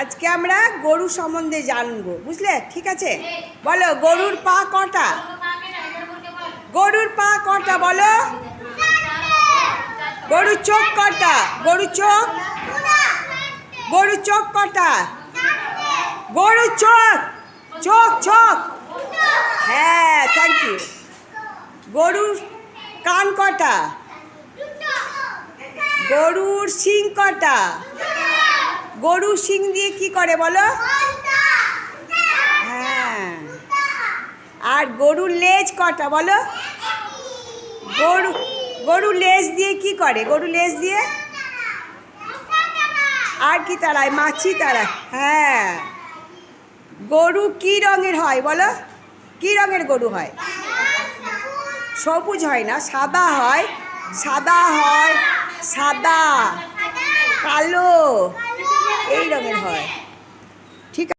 আজকে আমরা গরু সম্বন্ধে জানব, বুঝলে? ঠিক আছে? বলো, গরুর পা কটা? গরুর পা কটা, বলো? গরুর চোখ কটা? গরুর চোখ? গরুর চোখ কটা? গরুর চোখ? চোখ চোখ? হ্যাঁ থ্যাংক ইউ গরুর কান কটা? গরুর শিং কটা? গরুর শিং দিয়ে কি করে বলো? হ্যাঁ। আর গরুর লেজ কটা বলো? গরু গরু লেজ দিয়ে কি করে? গরু লেজ দিয়ে? আর কি তাড়ায়? মাছি তাড়ায়। হ্যাঁ। গরু কি রঙের হয় বলো? কি রঙের গরু হয়? সবুজ হয় না, সাদা হয়। সাদা হয়, সাদা। কালো। এই রঙের হয়। ঠিক আছে